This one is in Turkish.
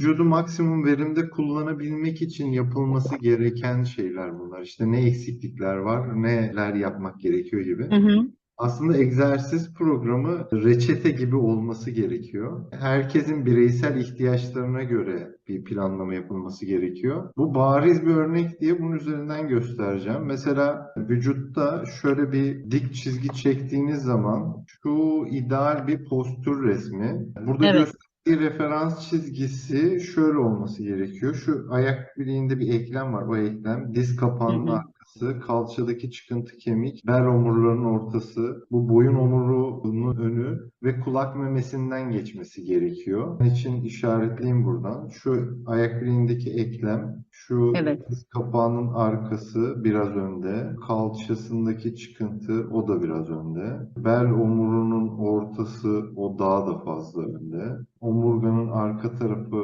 vücudu maksimum verimde kullanabilmek için yapılması gereken şeyler bunlar. İşte ne eksiklikler var, neler yapmak gerekiyor gibi. Hı hı. Aslında egzersiz programı reçete gibi olması gerekiyor. Herkesin bireysel ihtiyaçlarına göre bir planlama yapılması gerekiyor. Bu bariz bir örnek diye bunun üzerinden göstereceğim. Mesela vücutta şöyle bir dik çizgi çektiğiniz zaman şu ideal bir postür resmi. Burada Evet. Gösterdiği referans çizgisi şöyle olması gerekiyor. Şu ayak bileğinde bir eklem var. O eklem diz kapağının arkası, kalçadaki çıkıntı kemik, bel omurlarının ortası, bu boyun omurunun önü ve kulak memesinden geçmesi gerekiyor. Bunun için işaretleyeyim buradan. Şu ayak bileğindeki eklem, şu Evet. diz kapağının arkası biraz önde, kalçasındaki çıkıntı o da biraz önde, bel omurunun ortası o daha da fazla önde, omurganın arka tarafı